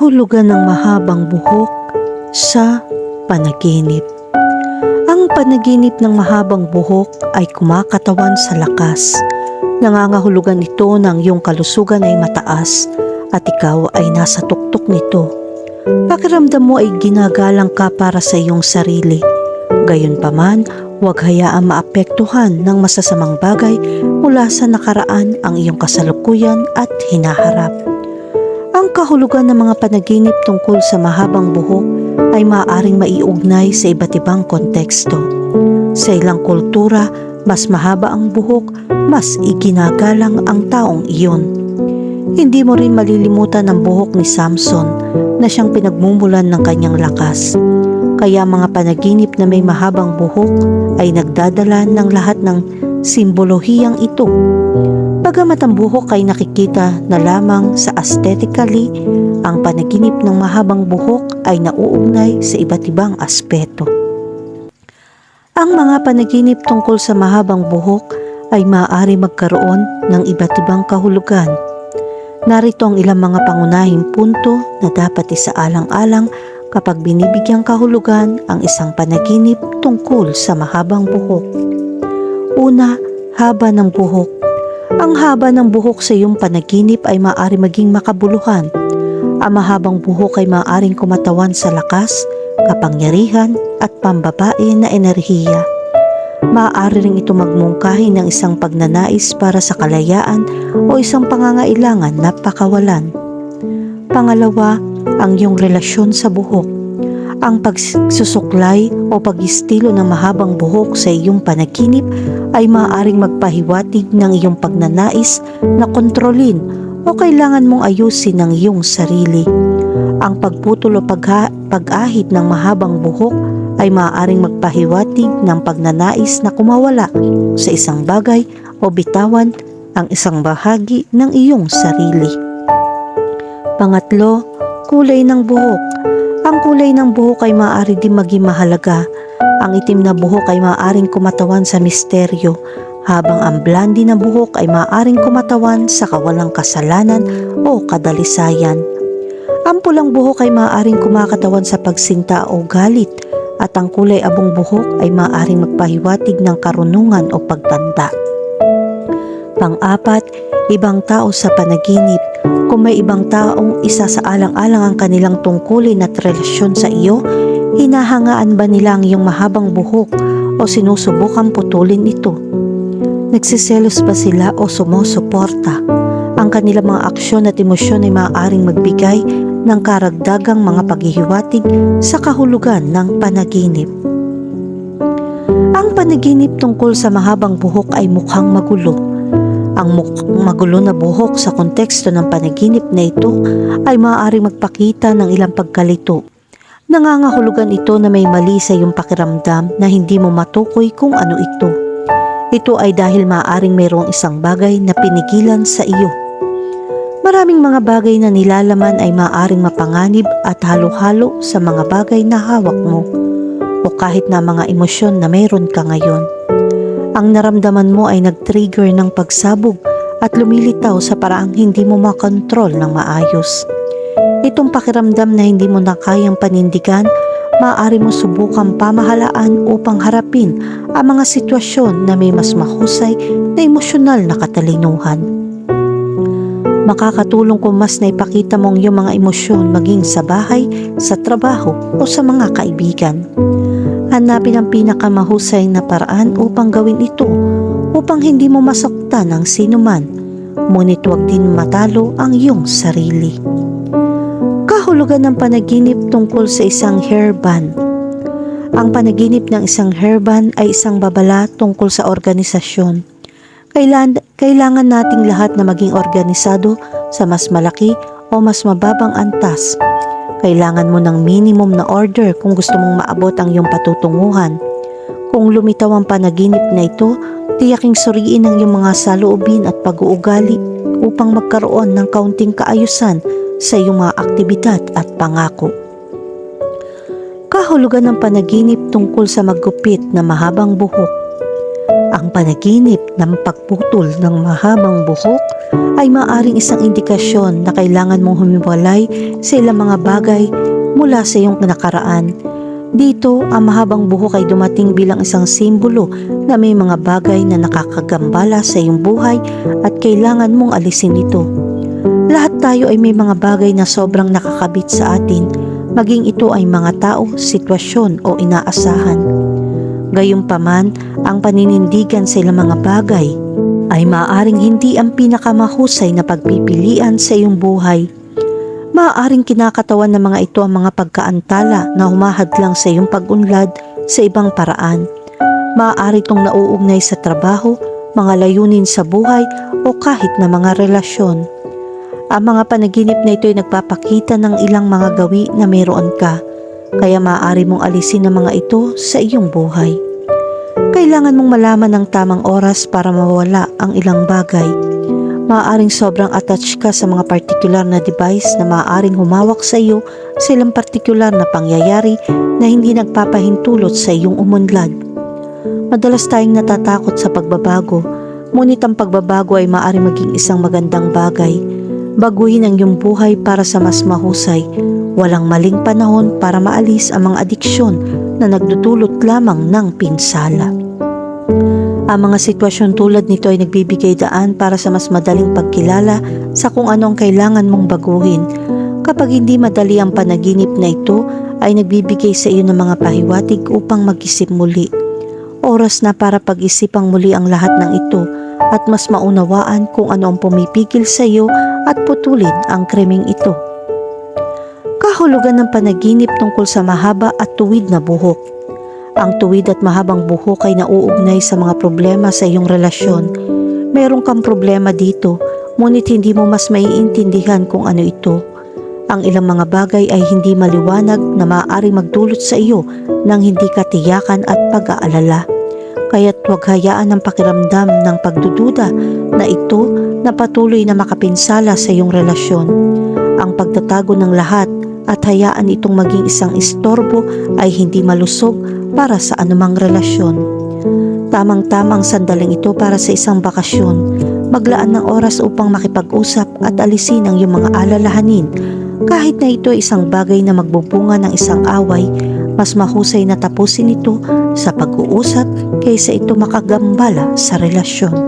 Kahulugan ng mahabang buhok sa panaginip. Ang panaginip ng mahabang buhok ay kumakatawan sa lakas. Nangangahulugan ito ng iyong kalusugan ay mataas at ikaw ay nasa tuktok nito. Pakiramdam mo ay ginagalang ka para sa iyong sarili. Gayunpaman, huwag hayaang maapektuhan ng masasamang bagay mula sa nakaraan ang iyong kasalukuyan at hinaharap. Ang kahulugan ng mga panaginip tungkol sa mahabang buhok ay maaaring maiugnay sa iba't ibang konteksto. Sa ilang kultura, mas mahaba ang buhok, mas iginagalang ang taong iyon. Hindi mo rin malilimutan ang buhok ni Samson na siyang pinagmumulan ng kanyang lakas. Kaya mga panaginip na may mahabang buhok ay nagdadala ng lahat ng simbolohiyang ito. Bagamat ang buhok ay nakikita na lamang sa aesthetically, ang panaginip ng mahabang buhok ay nauugnay sa iba't ibang aspeto. Ang mga panaginip tungkol sa mahabang buhok ay maaari magkaroon ng iba't ibang kahulugan. Narito ang ilang mga pangunahing punto na dapat isaalang-alang kapag binibigyang kahulugan ang isang panaginip tungkol sa mahabang buhok. Una, haba ng buhok. Ang haba ng buhok sa iyong panaginip ay maaari maging makabuluhan. Ang mahabang buhok ay maaaring kumatawan sa lakas, kapangyarihan at pambabae na enerhiya. Maaari ring ito magmungkahi ng isang pagnanais para sa kalayaan o isang pangangailangan na pakawalan. Pangalawa, ang iyong relasyon sa buhok. Ang pagsusuklay o pag-istilo ng mahabang buhok sa iyong panaginip ay maaaring magpahiwatig ng iyong pagnanais na kontrolin o kailangan mong ayusin ang iyong sarili. Ang pagputol o pag-ahit ng mahabang buhok ay maaaring magpahiwatig ng pagnanais na kumawala sa isang bagay o bitawan ang isang bahagi ng iyong sarili. Pangatlo, kulay ng buhok. Ang kulay ng buhok ay maaari din maging mahalaga. Ang itim na buhok ay maaaring kumatawan sa misteryo, habang ang blondie na buhok ay maaaring kumatawan sa kawalang kasalanan o kadalisayan. Ang pulang buhok ay maaaring kumakatawan sa pagsinta o galit at ang kulay abong buhok ay maaaring magpahiwatig ng karunungan o pagtanda. Pang-apat, ibang tao sa panaginip. Kung may ibang taong isa sa alang-alang ang kanilang tungkulin at relasyon sa iyo, hinahangaan ba nila ang iyong mahabang buhok o sinusubukan putulin ito? Nagsiselos ba sila o sumusuporta? Ang kanilang mga aksyon at emosyon ay maaaring magbigay ng karagdagang mga paghihiwatig sa kahulugan ng panaginip. Ang panaginip tungkol sa mahabang buhok ay mukhang magulo. Ang magulo na buhok sa konteksto ng panaginip na ito ay maaaring magpakita ng ilang pagkalito. Nangangahulugan ito na may mali sa iyong pakiramdam na hindi mo matukoy kung ano ito. Ito ay dahil maaaring mayroong isang bagay na pinigilan sa iyo. Maraming mga bagay na nilalaman ay maaaring mapanganib at halo-halo sa mga bagay na hawak mo o kahit na mga emosyon na mayroon ka ngayon. Ang naramdaman mo ay nag-trigger ng pagsabog at lumilitaw sa paraang hindi mo makontrol ng maayos. Itong pakiramdam na hindi mo na kayang panindigan, maaari mo subukang pamahalaan upang harapin ang mga sitwasyon na may mas mahusay na emosyonal na katalinuhan. Makakatulong kung mas naipakita mong iyong mga emosyon maging sa bahay, sa trabaho o sa mga kaibigan. Hanapin ang pinakamahusay na paraan upang gawin ito upang hindi mo masaktan ang sinuman, ngunit huwag din matalo ang iyong sarili. Kahulugan ng panaginip tungkol sa isang hairband. Ang panaginip ng isang hairband ay isang babala tungkol sa organisasyon. Kailan, kailangan nating lahat na maging organisado sa mas malaki o mas mababang antas. Kailangan mo ng minimum na order kung gusto mong maabot ang iyong patutunguhan. Kung lumitaw ang panaginip na ito, tiyaking suriin ang iyong mga saloobin at pag-uugali upang magkaroon ng kaunting kaayusan sa iyong mga aktibidad at pangako. Kahulugan ng panaginip tungkol sa maggupit na mahabang buhok. Ang panaginip ng pagputol ng mahabang buhok ay maaring isang indikasyon na kailangan mong humiwalay sa ilang mga bagay mula sa iyong nakaraan. Dito, ang mahabang buhok ay dumating bilang isang simbolo na may mga bagay na nakakagambala sa iyong buhay at kailangan mong alisin ito. Lahat tayo ay may mga bagay na sobrang nakakabit sa atin, maging ito ay mga tao, sitwasyon o inaasahan. Gayunpaman, ang paninindigan sa ilang mga bagay ay maaaring hindi ang pinakamahusay na pagpipilian sa iyong buhay. Maaaring kinakatawan ng mga ito ang mga pagkaantala na humahadlang sa iyong pag-unlad sa ibang paraan. Maaari itong nauugnay sa trabaho, mga layunin sa buhay o kahit na mga relasyon. Ang mga panaginip na ito ay nagpapakita ng ilang mga gawi na mayroon ka kaya maaari mong alisin ang mga ito sa iyong buhay. Kailangan mong malaman ng tamang oras para mawala ang ilang bagay. Maaaring sobrang attached ka sa mga particular na device na maaaring humawak sa iyo sa ilang partikular na pangyayari na hindi nagpapahintulot sa iyong umunlad. Madalas tayong natatakot sa pagbabago, ngunit ang pagbabago ay maaari maging isang magandang bagay. Baguhin ang iyong buhay para sa mas mahusay, Walang maling panahon para maalis ang mga adiksyon na nagdudulot lamang ng pinsala. Ang mga sitwasyon tulad nito ay nagbibigay daan para sa mas madaling pagkilala sa kung ano ang kailangan mong baguhin. Kapag hindi madali ang panaginip na ito, ay nagbibigay sa iyo ng mga pahiwatig upang mag-isip muli. Oras na para pag-isipang muli ang lahat ng ito at mas maunawaan kung ano ang pumipigil sa iyo at putulin ang kreming ito kahulugan ng panaginip tungkol sa mahaba at tuwid na buhok. Ang tuwid at mahabang buhok ay nauugnay sa mga problema sa iyong relasyon. Meron kang problema dito, ngunit hindi mo mas maiintindihan kung ano ito. Ang ilang mga bagay ay hindi maliwanag na maaari magdulot sa iyo ng hindi katiyakan at pag-aalala. Kaya't huwag hayaan ang pakiramdam ng pagdududa na ito na patuloy na makapinsala sa iyong relasyon. Ang pagtatago ng lahat at hayaan itong maging isang istorbo ay hindi malusog para sa anumang relasyon. Tamang-tamang sandaling ito para sa isang bakasyon. Maglaan ng oras upang makipag-usap at alisin ang iyong mga alalahanin. Kahit na ito ay isang bagay na magbubunga ng isang away, mas mahusay na tapusin ito sa pag-uusap kaysa ito makagambala sa relasyon.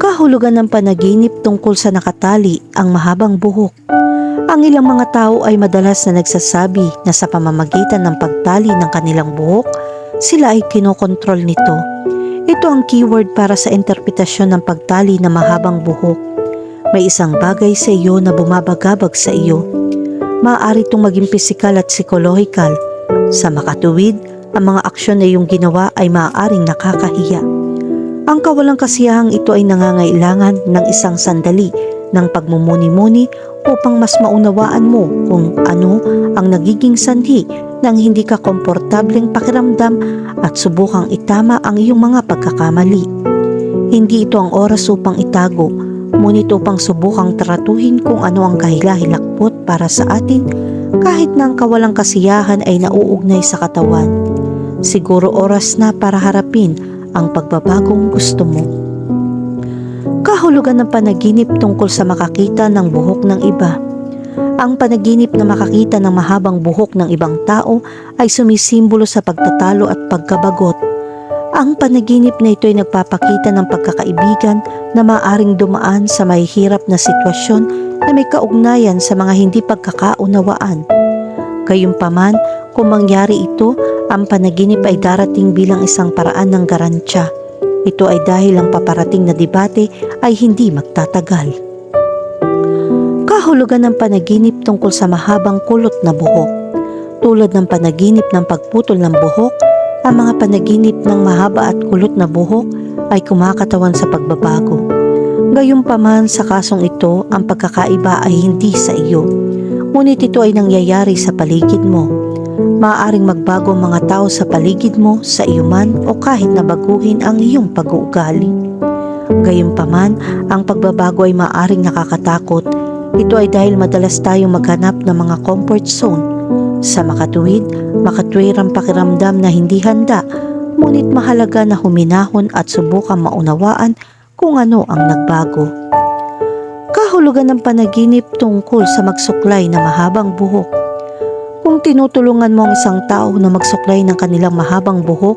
Kahulugan ng panaginip tungkol sa nakatali ang mahabang buhok ang ilang mga tao ay madalas na nagsasabi na sa pamamagitan ng pagtali ng kanilang buhok, sila ay kinokontrol nito. Ito ang keyword para sa interpretasyon ng pagtali na mahabang buhok. May isang bagay sa iyo na bumabagabag sa iyo. Maaari itong maging pisikal at psikolohikal. Sa makatuwid, ang mga aksyon na iyong ginawa ay maaaring nakakahiya. Ang kawalang kasiyahang ito ay nangangailangan ng isang sandali ng pagmumuni-muni upang mas maunawaan mo kung ano ang nagiging sanhi ng hindi ka komportableng pakiramdam at subukang itama ang iyong mga pagkakamali. Hindi ito ang oras upang itago, ngunit upang subukang tratuhin kung ano ang kahilahilakpot para sa atin kahit na ang kawalang kasiyahan ay nauugnay sa katawan. Siguro oras na para harapin ang pagbabagong gusto mo kahulugan ng panaginip tungkol sa makakita ng buhok ng iba. Ang panaginip na makakita ng mahabang buhok ng ibang tao ay sumisimbolo sa pagtatalo at pagkabagot. Ang panaginip na ito ay nagpapakita ng pagkakaibigan na maaring dumaan sa mahihirap na sitwasyon na may kaugnayan sa mga hindi pagkakaunawaan. Gayunpaman, kung mangyari ito, ang panaginip ay darating bilang isang paraan ng garantya ito ay dahil ang paparating na debate ay hindi magtatagal. Kahulugan ng panaginip tungkol sa mahabang kulot na buhok. Tulad ng panaginip ng pagputol ng buhok, ang mga panaginip ng mahaba at kulot na buhok ay kumakatawan sa pagbabago. Gayunpaman sa kasong ito, ang pagkakaiba ay hindi sa iyo. Ngunit ito ay nangyayari sa paligid mo Maaaring magbago ang mga tao sa paligid mo, sa iyo man o kahit na baguhin ang iyong pag-uugali. Gayunpaman, ang pagbabago ay maaaring nakakatakot. Ito ay dahil madalas tayong maghanap ng mga comfort zone. Sa makatuwid, makatwirang pakiramdam na hindi handa, Ngunit mahalaga na huminahon at subukan maunawaan kung ano ang nagbago. Kahulugan ng panaginip tungkol sa magsuklay na mahabang buhok. Kung tinutulungan mo ang isang tao na magsuklay ng kanilang mahabang buhok,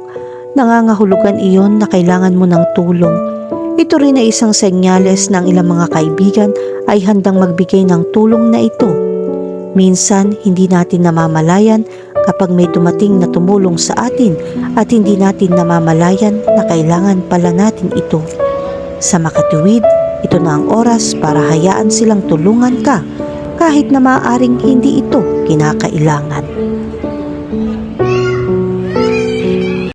nangangahulugan iyon na kailangan mo ng tulong. Ito rin ay isang senyales ang ilang mga kaibigan ay handang magbigay ng tulong na ito. Minsan, hindi natin namamalayan kapag may dumating na tumulong sa atin at hindi natin namamalayan na kailangan pala natin ito. Sa makatuwid, ito na ang oras para hayaan silang tulungan ka kahit na maaaring hindi ito kinakailangan.